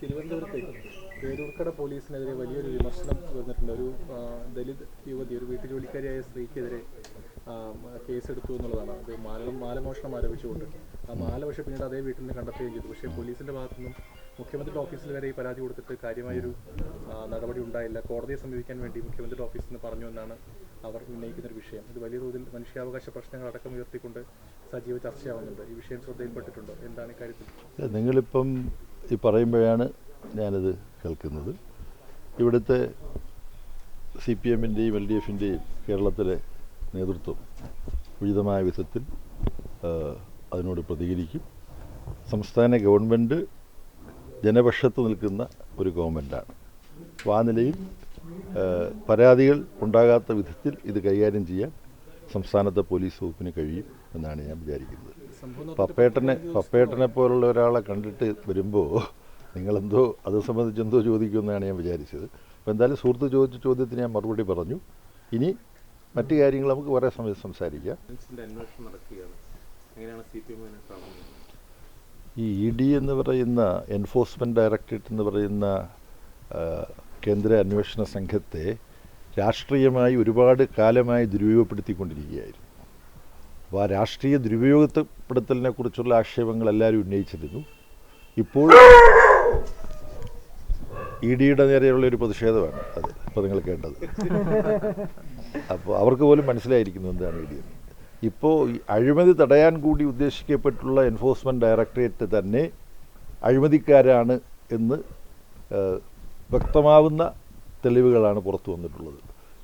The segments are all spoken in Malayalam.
തിരുവനന്തപുരത്തെ പേരൂർക്കട പോലീസിനെതിരെ വലിയൊരു വിമർശനം വന്നിട്ടുണ്ട്. ഒരു ദലിത് യുവതി ഒരു വീട്ടുജോലിക്കാരിയായ സ്ത്രീക്കെതിരെ കേസെടുത്തു എന്നുള്ളതാണ്. അത് മാല മാലമോഷണം ആരോപിച്ചുകൊണ്ട്. ആ മാല പക്ഷേ പിന്നീട് അതേ വീട്ടിൽ നിന്ന് കണ്ടെത്തുകയും ചെയ്തു. പക്ഷേ പോലീസിന്റെ ഭാഗത്തു നിന്നും മുഖ്യമന്ത്രിയുടെ ഓഫീസിൽ വരെ ഈ പരാതി കൊടുത്തിട്ട് കാര്യമായൊരു നടപടി ഉണ്ടായില്ല. കോടതിയെ സമീപിക്കാൻ വേണ്ടി മുഖ്യമന്ത്രിയുടെ ഓഫീസിൽ നിന്ന് പറഞ്ഞു എന്നാണ് അവർ ഉന്നയിക്കുന്ന ഒരു വിഷയം. ഇത് വലിയ തോതിൽ മനുഷ്യാവകാശ പ്രശ്നങ്ങൾ അടക്കം ഉയർത്തിക്കൊണ്ട് സജീവ ചർച്ചയാവുന്നുണ്ട്. ഈ വിഷയം ശ്രദ്ധയിൽപ്പെട്ടിട്ടുണ്ടോ? എന്താണ് ഇക്കാര്യത്തിൽ നിങ്ങളിപ്പം ഈ പറയുമ്പോഴാണ് ഞാനത് കേൾക്കുന്നത്. ഇവിടുത്തെ സി പി എമ്മിന്റെയും എൽ ഡി എഫിന്റെയും കേരളത്തിലെ നേതൃത്വം ഉചിതമായ വിധത്തിൽ അതിനോട് പ്രതികരിക്കും. സംസ്ഥാന ഗവൺമെന്റ് ജനപക്ഷത്ത് നിൽക്കുന്ന ഒരു ഗവൺമെന്റാണ്. അപ്പോൾ ആ നിലയിൽ പരാതികൾ ഉണ്ടാകാത്ത വിധത്തിൽ ഇത് കൈകാര്യം ചെയ്യാൻ സംസ്ഥാനത്തെ പോലീസ് വകുപ്പിന് കഴിയും എന്നാണ് ഞാൻ വിചാരിക്കുന്നത്. പപ്പേട്ടനെ പപ്പേട്ടനെ പോലുള്ള ഒരാളെ കണ്ടിട്ട് വരുമ്പോൾ നിങ്ങളെന്തോ അത് സംബന്ധിച്ച് എന്തോ ചോദിക്കുമെന്നാണ് ഞാൻ വിചാരിച്ചത്. അപ്പോൾ എന്തായാലും സുഹൃത്ത് ചോദിച്ച ചോദ്യത്തിന് ഞാൻ മറുപടി പറഞ്ഞു. ഇനി മറ്റു കാര്യങ്ങൾ നമുക്ക് കുറേ സമയം സംസാരിക്കാം. ഈ ഇ ഡി എന്ന് പറയുന്ന എൻഫോഴ്സ്മെന്റ് ഡയറക്ടറേറ്റ് എന്ന് പറയുന്ന കേന്ദ്ര അന്വേഷണ സംഘത്തെ രാഷ്ട്രീയമായി ഒരുപാട് കാലമായി ദുരുപയോഗപ്പെടുത്തിക്കൊണ്ടിരിക്കുകയായിരുന്നു. അപ്പോൾ ആ രാഷ്ട്രീയ ദുരുപയോഗപ്പെടുത്തലിനെ കുറിച്ചുള്ള ആക്ഷേപങ്ങൾ എല്ലാവരും ഉന്നയിച്ചിരുന്നു. ഇപ്പോൾ ഇ ഡിയുടെ നേരെയുള്ള ഒരു പ്രതിഷേധമാണ് അത്. ഇപ്പോൾ നിങ്ങൾ കേട്ടത്. അപ്പോൾ അവർക്ക് പോലും മനസ്സിലായിരിക്കുന്നു എന്താണ് ഇ ഡി എന്ന്. ഇപ്പോൾ അഴിമതി തടയാൻ കൂടി ഉദ്ദേശിക്കപ്പെട്ടുള്ള എൻഫോഴ്സ്മെന്റ് ഡയറക്ടറേറ്റ് തന്നെ അഴിമതിക്കാരാണ് എന്ന് വ്യക്തമാവുന്ന തെളിവുകളാണ് പുറത്തു വന്നിട്ടുള്ളത്.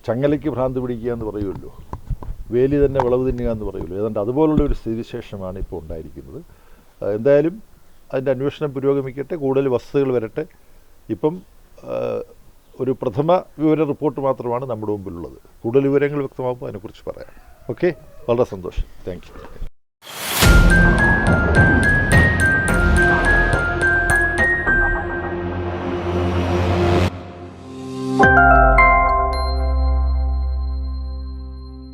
ചങ്ങലയ്ക്ക് ഭ്രാന്ത് പിടിക്കുക എന്ന് പറയുമല്ലോ. വേലി തന്നെ വിളവ് തിന്നുക എന്ന് പറയുമല്ലോ. ഏതാണ്ട് അതുപോലുള്ള ഒരു സ്ഥിതിവിശേഷമാണ് ഇപ്പോൾ ഉണ്ടായിരിക്കുന്നത്. എന്തായാലും അതിന്റെ അന്വേഷണം പുരോഗമിക്കട്ടെ കൂടുതൽ വസ്തുതകൾ വരട്ടെ. ഇപ്പം ഒരു പ്രഥമ വിവര റിപ്പോർട്ട് മാത്രമാണ് നമ്മുടെ മുമ്പിലുള്ളത്. കൂടുതൽ വിവരങ്ങൾ വ്യക്തമാകുമ്പോൾ അതിനെക്കുറിച്ച് പറയാം. ഓക്കെ? വളരെ സന്തോഷം. താങ്ക്